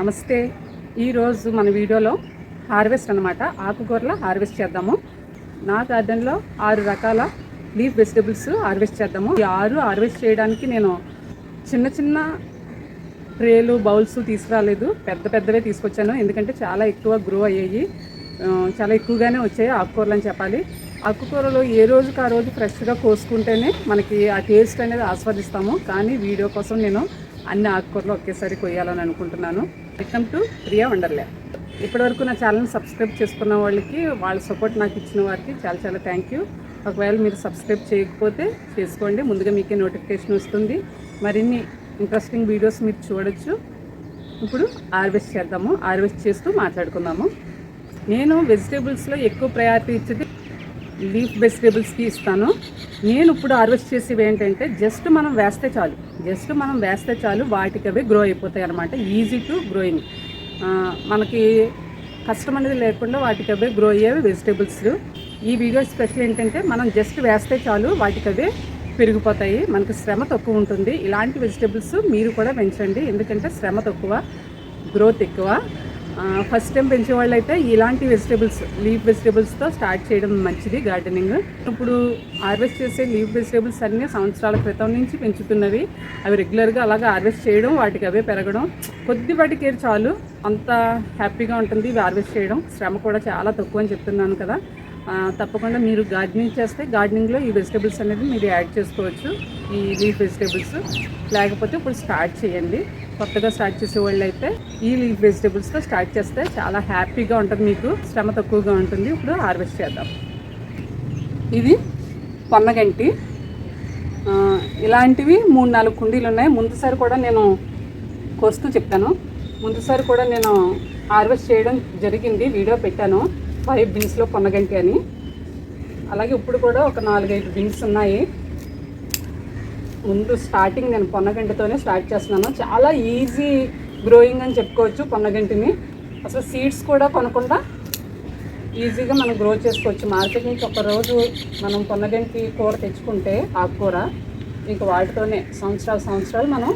నమస్తే. ఈరోజు మన వీడియోలో హార్వెస్ట్ అనమాట ఆకుకూరల హార్వెస్ట్ చేద్దాము. నా గార్డెన్లో ఆరు రకాల లీఫ్ వెజిటబుల్స్ హార్వెస్ట్ చేద్దాము. ఈ ఆరు హార్వెస్ట్ చేయడానికి నేను చిన్న చిన్న ట్రేలు బౌల్స్ తీసుకురాలేదు. పెద్ద పెద్దవే తీసుకొచ్చాను. ఎందుకంటే చాలా ఎక్కువ గ్రో అయ్యాయి. చాలా ఎక్కువగానే వచ్చాయి ఆకుకూరలు అని చెప్పాలి. ఆకుకూరలు ఏ రోజుకి ఆ రోజు ఫ్రెష్గా కోసుకుంటేనే మనకి ఆ టేస్ట్ అనేది ఆస్వాదిస్తాము. కానీ వీడియో కోసం నేను అన్ని ఆకుకూరలు ఒకేసారి కొయ్యాలని అనుకుంటున్నాను. వెల్కమ్ టు ప్రియా వండర్లే ఇప్పటివరకు నా ఛానల్ సబ్స్క్రైబ్ చేసుకున్న వాళ్ళకి వాళ్ళ సపోర్ట్ నాకు ఇచ్చిన వారికి చాలా చాలా థ్యాంక్ యూ ఒకవేళ మీరు సబ్స్క్రైబ్ చేయకపోతే చేసుకోండి. ముందుగా మీకే నోటిఫికేషన్ వస్తుంది. మరిన్ని ఇంట్రెస్టింగ్ వీడియోస్ మీరు చూడొచ్చు. ఇప్పుడు హార్వెస్ట్ చేద్దాము. హార్వెస్ట్ చేస్తూ మాట్లాడుకుందాము. నేను వెజిటేబుల్స్లో ఎక్కువ ప్రయారిటీ ఇచ్చేది లీఫ్ వెజిటేబుల్స్కి ఇస్తాను. నేను ఇప్పుడు హార్వెస్ట్ చేసేవి ఏంటంటే జస్ట్ మనం వేస్తే చాలు. జస్ట్ మనం వేస్తే చాలు వాటికి అవి గ్రో అయిపోతాయి అనమాట ఈజీ టు గ్రోయింగ్ మనకి కష్టం అనేది లేకుండా వాటికి అవే గ్రో అయ్యేవి వెజిటేబుల్స్ ఈ వీడియో స్పెషల్ ఏంటంటే మనం జస్ట్ వేస్తే చాలు వాటికి అవే పెరిగిపోతాయి. మనకి శ్రమ తక్కువ ఉంటుంది. ఇలాంటి వెజిటేబుల్స్ మీరు కూడా పెంచండి. ఎందుకంటే శ్రమ తక్కువ గ్రోత్ ఎక్కువ. ఫస్ట్ టైం పెంచే వాళ్ళు అయితే ఇలాంటి వెజిటేబుల్స్ లీఫ్ వెజిటేబుల్స్తో స్టార్ట్ చేయడం మంచిది గార్డెనింగ్ ఇప్పుడు హార్వెస్ట్ చేసే లీఫ్ వెజిటేబుల్స్ అన్నీ సంవత్సరాల క్రితం నుంచి పెంచుతున్నవి. అవి రెగ్యులర్గా అలాగే హార్వెస్ట్ చేయడం వాటికి అవే పెరగడం. కొద్దిపాటి కేర్ చాలు అంత హ్యాపీగా ఉంటుంది ఇవి హార్వెస్ట్ చేయడం. శ్రమ కూడా చాలా తక్కువ అని చెప్తున్నాను కదా. తప్పకుండా మీరు గార్డెనింగ్ చేస్తే గార్డెనింగ్లో ఈ వెజిటేబుల్స్ అనేది మీరు యాడ్ చేసుకోవచ్చు ఈ లీఫ్ వెజిటేబుల్స్. లేకపోతే ఇప్పుడు స్టార్ట్ చేయండి. కొత్తగా స్టార్ట్ చేసే వాళ్ళు అయితే ఈ లీఫ్ వెజిటేబుల్స్తో స్టార్ట్ చేస్తే చాలా హ్యాపీగా ఉంటుంది మీకు శ్రమ తక్కువగా ఉంటుంది. ఇప్పుడు హార్వెస్ట్ చేద్దాం. ఇది పొన్నగంటి ఇలాంటివి మూడు నాలుగు కుండీలు ఉన్నాయి. ముందుసారి కూడా నేను కోస్తూ చెప్తాను. ముందుసారి కూడా నేను హార్వెస్ట్ చేయడం జరిగింది వీడియో పెట్టాను. ఫైవ్ బిన్స్లో పొన్నగంటి అని. అలాగే ఇప్పుడు కూడా ఒక నాలుగైదు బిన్స్ ఉన్నాయి. ముందు స్టార్టింగ్ నేను పొన్నగంటితోనే స్టార్ట్ చేస్తున్నాను. చాలా ఈజీ గ్రోయింగ్ అని చెప్పుకోవచ్చు పొన్నగంటిని. అసలు సీడ్స్ కూడా కొనకుండా ఈజీగా మనం గ్రో చేసుకోవచ్చు. మార్కెట్ నుంచి ఒకరోజు మనం పొన్నగంటి కూర తెచ్చుకుంటే ఆకుకూర ఇంక వాటితోనే సంవత్సరాలు సంవత్సరాలు మనం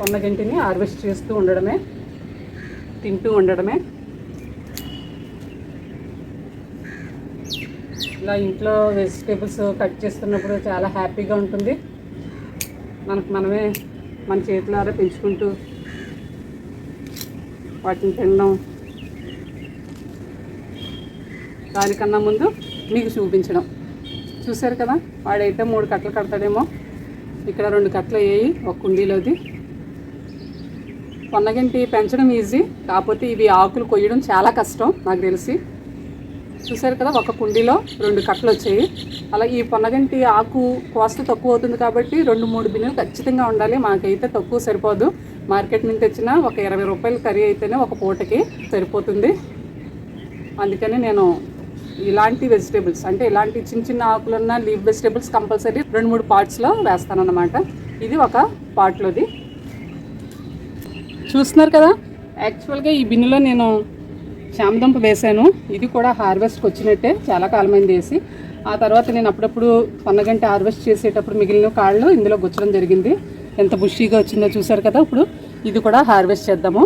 పొన్నగంటిని హార్వెస్ట్ చేస్తూ ఉండడమే తింటూ ఉండడమే. ఇలా ఇంట్లో వెజిటేబుల్స్ కట్ చేస్తున్నప్పుడు చాలా హ్యాపీగా ఉంటుంది. మనకు మనమే మన చేతులారా పెంచుకుంటూ వాటిని తినడం. దానికన్నా ముందు మీకు చూపించడం. చూశారు కదా వాడైతే మూడు కట్టలు కడతాడేమో. ఇక్కడ రెండు కట్టలు వేయి ఒక కుండీలోది. పొన్నగంటి పెంచడం ఈజీ కాకపోతే ఇవి ఆకులు కొయ్యడం చాలా కష్టం నాకు తెలిసి. చూసారు కదా ఒక కుండీలో రెండు కట్టలు వచ్చాయి. అలా ఈ పొన్నగంటి ఆకు కాస్ట్ తక్కువ అవుతుంది కాబట్టి రెండు మూడు బిన్నులు ఖచ్చితంగా ఉండాలి. మాకైతే తక్కువ సరిపోదు. మార్కెట్ నుంచి తెచ్చిన ఒక ఇరవై రూపాయల కర్రీ అయితేనే ఒక పూటకి సరిపోతుంది. అందుకని నేను ఇలాంటి వెజిటేబుల్స్ అంటే ఇలాంటి చిన్న చిన్న ఆకులున్న లీవ్ వెజిటేబుల్స్ కంపల్సరీ రెండు మూడు పార్ట్స్లో వేస్తానన్నమాట. ఇది ఒక పార్ట్లోది. చూస్తున్నారు కదా? యాక్చువల్గా ఈ బిన్నులో నేను చామదుంప వేసాను ఇది కూడా హార్వెస్ట్కి వచ్చినట్టే చాలా కాలమైంది వేసి. ఆ తర్వాత నేను అప్పుడప్పుడు పన్నగంట హార్వెస్ట్ చేసేటప్పుడు మిగిలిన కాళ్ళు ఇందులో గుచ్చడం జరిగింది. ఎంత బుషీగా వచ్చిందో చూసారు కదా ఇప్పుడు. ఇది కూడా హార్వెస్ట్ చేద్దాము.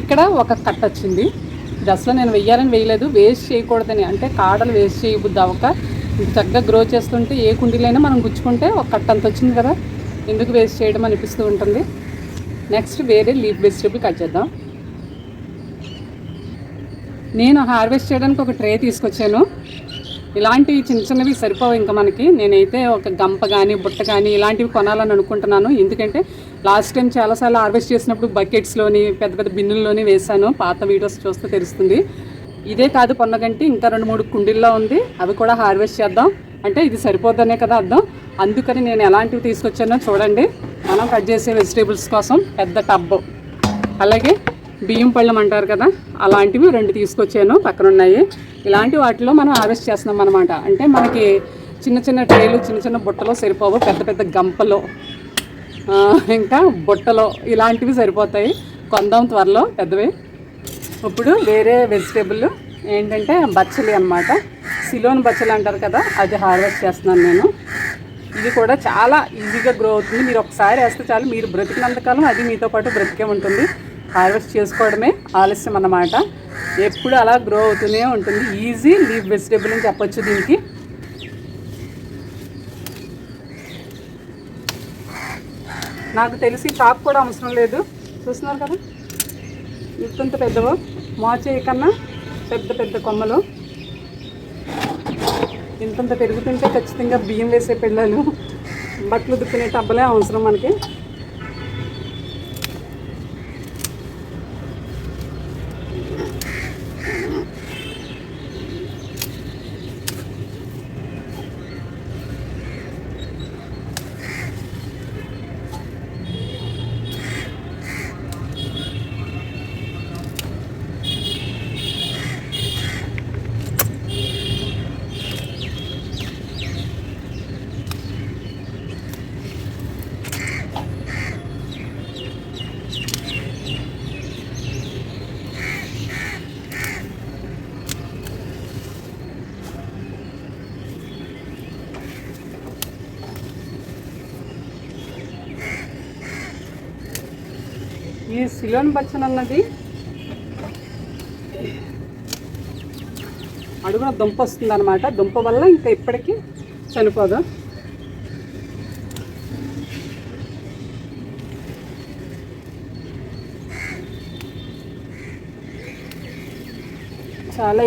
ఇక్కడ ఒక కట్ట వచ్చింది. ఇది అసలు నేను వెయ్యాలని వేయలేదు వేస్ట్ చేయకూడదని అంటే కాడలు వేస్ట్ చేయబుద్ది అవక చక్కగా గ్రో చేస్తుంటే ఏ కుండీలైనా మనం గుచ్చుకుంటే ఒక కట్ట అంత వచ్చింది కదా. ఎందుకు వేస్ట్ చేయడం అనిపిస్తూ ఉంటుంది. నెక్స్ట్ వేరే లీఫ్ వెజిటేబుల్ కట్ చేద్దాం. నేను హార్వెస్ట్ చేయడానికి ఒక ట్రే తీసుకొచ్చాను. ఇలాంటివి చిన్న చిన్నవి సరిపోవు ఇంకా మనకి. నేనైతే ఒక గంప కానీ బుట్ట కానీ ఇలాంటివి కొనాలని అనుకుంటున్నాను. ఎందుకంటే లాస్ట్ టైం చాలాసార్లు హార్వెస్ట్ చేసినప్పుడు బకెట్స్లోని పెద్ద పెద్ద బిన్నుల్లోని వేశాను. పాత వీడియోస్ చూస్తే తెలుస్తుంది. ఇదే కాదు కొన్నగంటే ఇంకా రెండు మూడు కుండీల్లో ఉంది. అవి కూడా హార్వెస్ట్ చేద్దాం. అంటే ఇది సరిపోద్దనే కదా అర్థం. అందుకని నేను ఎలాంటివి తీసుకొచ్చానో చూడండి. మనం కట్ చేసే వెజిటేబుల్స్ కోసం పెద్ద టబ్బు. అలాగే బియ్యం పళ్ళం అంటారు కదా అలాంటివి రెండు తీసుకొచ్చాను. పక్కన ఉన్నాయి. ఇలాంటి వాటిలో మనం హార్వెస్ట్ చేస్తున్నాం అనమాట అంటే మనకి చిన్న చిన్న ట్రేలు చిన్న చిన్న బుట్టలో సరిపోవు. పెద్ద పెద్ద గంపలో. ఇంకా బుట్టలో ఇలాంటివి సరిపోతాయి. కొందాం త్వరలో పెద్దవి. ఇప్పుడు వేరే వెజిటేబుల్ ఏంటంటే బచ్చలి అన్నమాట. సిలోన్ బచ్చలు అంటారు కదా అది హార్వెస్ట్ చేస్తున్నాను నేను. ఇది కూడా చాలా ఈజీగా గ్రో అవుతుంది. మీరు ఒకసారి వేస్తే చాలు. మీరు బ్రతికినంతకాలం అది మీతో పాటు బ్రతికే ఉంటుంది. హార్వెస్ట్ చేసుకోవడమే ఆలస్యం అన్నమాట. ఎప్పుడు అలా గ్రో అవుతూనే ఉంటుంది. ఈజీ లీవ్ వెజిటేబుల్ అని చెప్పొచ్చు దీనికి. నాకు తెలిసి టాప్ కూడా అవసరం లేదు. చూస్తున్నారు కదా? ఇంతంత పెద్దవు? మోచేయి కన్నా పెద్ద పెద్ద కొమ్మలు. ఇంతంత పెరుగుతుంటే ఖచ్చితంగా బియ్యం వేసే పిల్లలు. బట్టలు దుక్కునే టబ్బలే అవసరం మనకి. సిలోన్ బచ్చన్ అన్నది. అడుగున దుంప వస్తుంది అనమాట దుంప వల్ల ఇంకా ఇప్పటికీ చనిపోదు. చాలా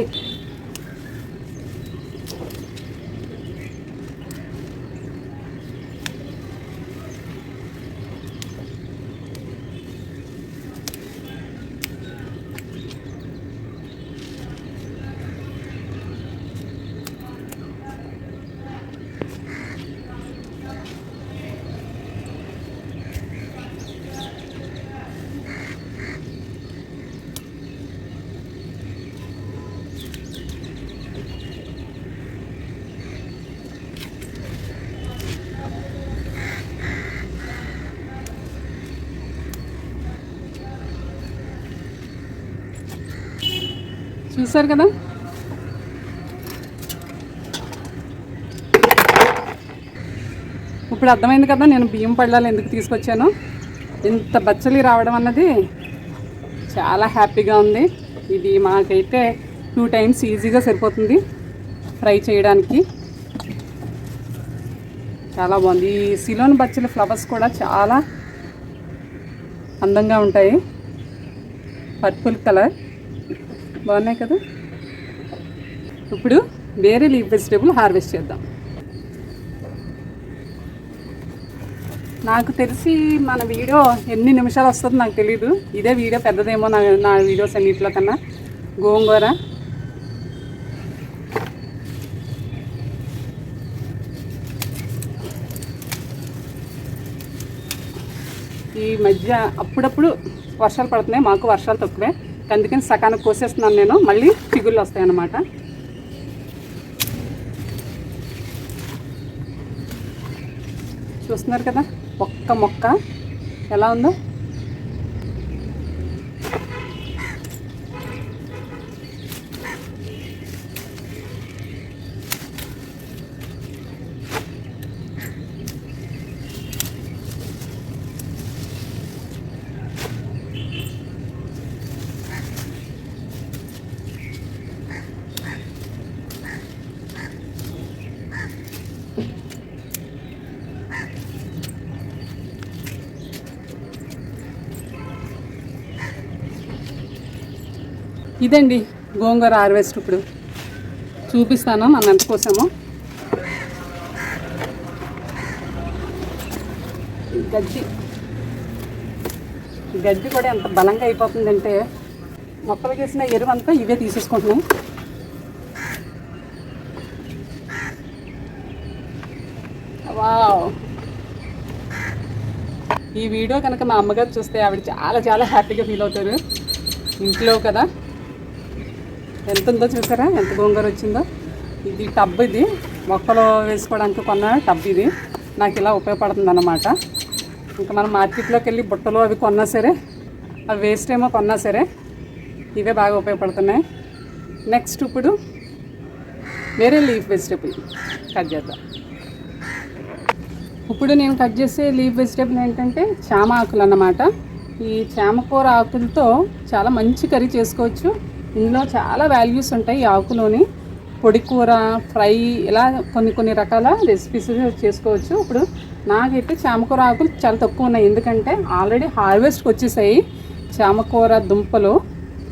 చూసారు కదా? ఇప్పుడు అర్థమైంది కదా నేను బియ్యం పళ్ళాలు ఎందుకు తీసుకొచ్చాను? ఇంత బచ్చలి రావడం అన్నది చాలా హ్యాపీగా ఉంది. ఇది మాకైతే టూ టైమ్స్ ఈజీగా సరిపోతుంది ఫ్రై చేయడానికి. చాలా బాగుంది. ఈ సిలోన్ బచ్చలి ఫ్లవర్స్ కూడా చాలా అందంగా ఉంటాయి. Purple colour. బాగున్నాయి కదా? ఇప్పుడు వేరే లీఫ్ వెజిటేబుల్ హార్వెస్ట్ చేద్దాం. నాకు తెలిసి మన వీడియో ఎన్ని నిమిషాలు వస్తుందో నాకు తెలియదు ఇదే వీడియో పెద్దదేమో నా నా వీడియోస్ అన్నింటిలో కన్నా. గోంగూర. ఈ మధ్య అప్పుడప్పుడు వర్షాలు పడుతున్నాయి మాకు వర్షాలు తక్కువే. అందుకని సకానికి కోసేస్తున్నాను నేను. మళ్ళీ చిగుళ్ళు వస్తాయి అన్నమాట చూస్తున్నారు కదా? ఒక్క మొక్క. ఎలా ఉందో? ఇదండి గోంగూర హార్వెస్ట్ ఇప్పుడు. చూపిస్తాను మనం ఎంత కోసము. గడ్డి. గడ్డి కూడా ఎంత బలంగా అయిపోతుందంటే మొక్కలు చేసిన ఎరువంతా ఇవే తీసేసుకుంటున్నాం. వావ్. ఈ వీడియో కనుక మా అమ్మగారు చూస్తే ఆవిడ చాలా చాలా హ్యాపీగా ఫీల్ అవుతారు. ఇంట్లో కదా. ఎంత ఉందో చూసారా? ఎంత గోంగూర వచ్చిందో? ఇది టబ్ ఇది. మొక్కలు వేసుకోవడానికి కొన్న టబ్ ఇది. నాకు ఇలా ఉపయోగపడుతుంది అన్నమాట ఇంకా మనం మార్కెట్లోకి వెళ్ళి బుట్టలు అవి కొన్నా సరే అవి వేస్ట్ ఏమో కొన్నా సరే ఇవే బాగా ఉపయోగపడుతున్నాయి. నెక్స్ట్ ఇప్పుడు వేరే లీఫ్ వెజిటేబుల్ కట్ చేద్దాం. ఇప్పుడు నేను కట్ చేసే లీఫ్ వెజిటేబుల్ ఏంటంటే చామ ఆకులు అన్నమాట. ఈ చామకూర ఆకులతో చాలా మంచి కర్రీ చేసుకోవచ్చు. ఇందులో చాలా వాల్యూస్ ఉంటాయి ఈ ఆకులోని. పొడి కూర ఫ్రై ఇలా కొన్ని కొన్ని రకాల రెసిపీస్ చేసుకోవచ్చు. ఇప్పుడు నాకైతే చామకూర ఆకులు చాలా తక్కువ ఉన్నాయి. ఎందుకంటే ఆల్రెడీ హార్వెస్ట్కి వచ్చేసాయి చామకూర దుంపలు.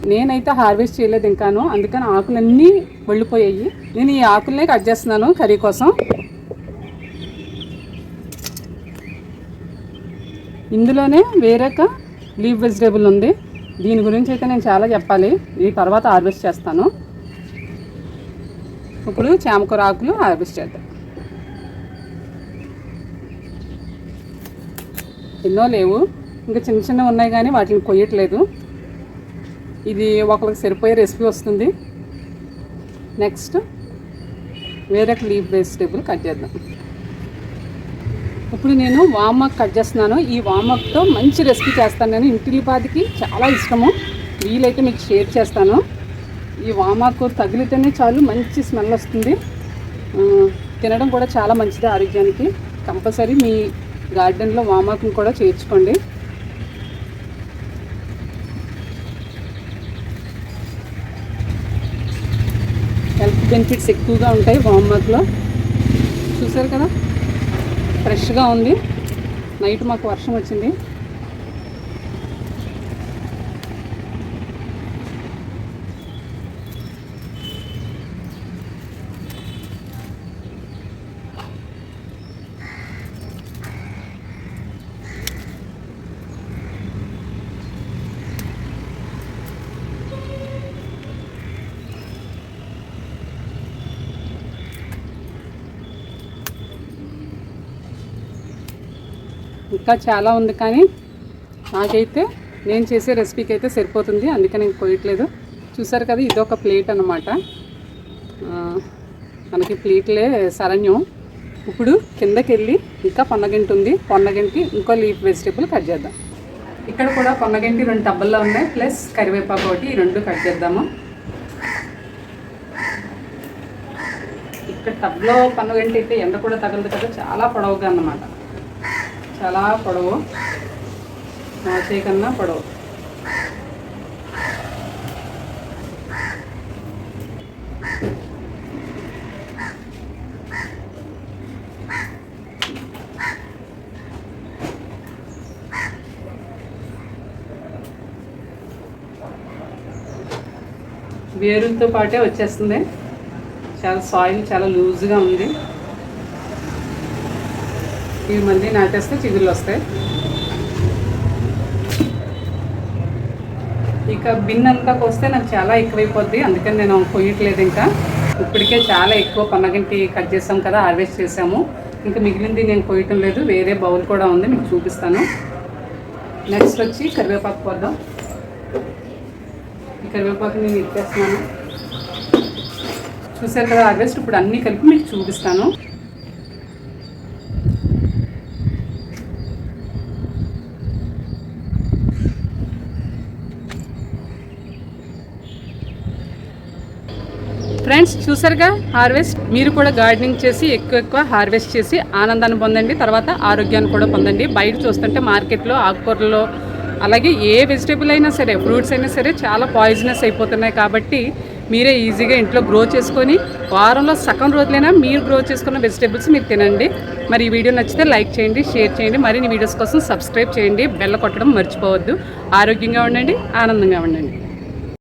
నేనైతే హార్వెస్ట్ చేయలేదు ఇంకాను. అందుకని ఆకులన్నీ వెళ్ళిపోయాయి. నేను ఈ ఆకులనే కట్ చేస్తున్నాను కర్రీ కోసం. ఇందులోనే వేరొక లీఫ్ వెజిటేబుల్ ఉంది. దీని గురించి అయితే నేను చాలా చెప్పాలి. ఈ తర్వాత హార్వెస్ట్ చేస్తాను. ఇప్పుడు చామకూర ఆకులు హార్వెస్ట్ చేద్దాం. ఎన్నో లేవు. ఇంకా చిన్న చిన్నవి ఉన్నాయి కానీ వాటిని కొయ్యట్లేదు. ఇది ఒకరికి సరిపోయే రెసిపీ వస్తుంది. నెక్స్ట్ వేరొక లీఫ్ వెజిటేబుల్ కట్ చేద్దాం. ఇప్పుడు నేను వామక్ కట్ చేస్తున్నాను. ఈ వామక్తో మంచి రెసిపీ చేస్తాను నేను. ఇంటిలిపాదికి చాలా ఇష్టము. వీలైతే మీకు షేర్ చేస్తాను. ఈ వామాకు తగిలితేనే చాలు మంచి స్మెల్ వస్తుంది. తినడం కూడా చాలా మంచిది ఆరోగ్యానికి. కంపల్సరీ మీ గార్డెన్లో వామాకును కూడా చేర్చుకోండి. హెల్త్ బెనిఫిట్స్ ఎక్కువగా ఉంటాయి వామాకులో చూసారు కదా? ఫ్రెష్గా ఉంది. నైట్ మాకు వర్షం వచ్చింది. ఇంకా చాలా ఉంది కానీ నాకైతే నేను చేసే రెసిపీకి అయితే సరిపోతుంది అందుకే నేను కోయట్లేదు చూసారు కదా ఇది ఒక ప్లేట్ అనమాట మనకి ప్లేట్లే సరణ్యం ఇప్పుడు కిందకి వెళ్ళి ఇంకా పొన్నగింటి ఉంది. పొన్నగింటి ఇంకో లీఫ్ వెజిటేబుల్ కట్ చేద్దాం. ఇక్కడ కూడా పొన్నగింటి రెండు టబ్బల్లో ఉన్నాయి ప్లస్ కరివేపాకు ఒకటి ఈ రెండు కట్ చేద్దాము. ఇక్కడ టబ్లో పొన్నగంటి అయితే ఎండ కూడా తగలదు కదా చాలా పొడవుగా అన్నమాట. చాలా పొడవు. మోచే కన్నా పొడవు. వేరులతో పాటే వచ్చేస్తుంది. చాలా సాయిల్ చాలా లూజ్గా ఉంది. ఇవి మళ్ళీ నాటేస్తే చిగుళ్ళు వస్తాయి. ఇక బిన్ అంతా కోస్తే నాకు చాలా ఎక్కువైపోద్ది. అందుకని నేను కొయ్యట్లేదు ఇంకా. ఇప్పటికే చాలా ఎక్కువ పన్నగంటి కట్ చేసాం కదా హార్వెస్ట్ చేసాము. ఇంకా మిగిలింది నేను కొయ్యటం లేదు. వేరే బౌల్ కూడా ఉంది మీకు చూపిస్తాను. నెక్స్ట్ వచ్చి కరివేపాకు పోద్దాం ఈ కరివేపాకు నేను ఇచ్చేస్తున్నాను. చూసారు కదా హార్వెస్ట్ ఇప్పుడు అన్నీ కలిపి మీకు చూపిస్తాను. ఫ్రెండ్స్ చూసారుగా? హార్వెస్ట్. మీరు కూడా గార్డెనింగ్ చేసి ఎక్కువ ఎక్కువ హార్వెస్ట్ చేసి ఆనందాన్ని పొందండి. తర్వాత ఆరోగ్యాన్ని కూడా పొందండి. బయట చూస్తుంటే మార్కెట్లో ఆకుకూరలో అలాగే ఏ వెజిటేబుల్ అయినా సరే ఫ్రూట్స్ అయినా సరే చాలా పాయిజనస్ అయిపోతున్నాయి కాబట్టి మీరే ఈజీగా ఇంట్లో గ్రో చేసుకొని వారంలో సగం రోజులైనా మీరు గ్రో చేసుకున్న వెజిటేబుల్స్ మీరు తినండి. మరి ఈ వీడియో నచ్చితే లైక్ చేయండి షేర్ చేయండి. మరిన్ని వీడియోస్ కోసం సబ్స్క్రైబ్ చేయండి. బెల్ల కొట్టడం మర్చిపోవద్దు. ఆరోగ్యంగా ఉండండి ఆనందంగా ఉండండి.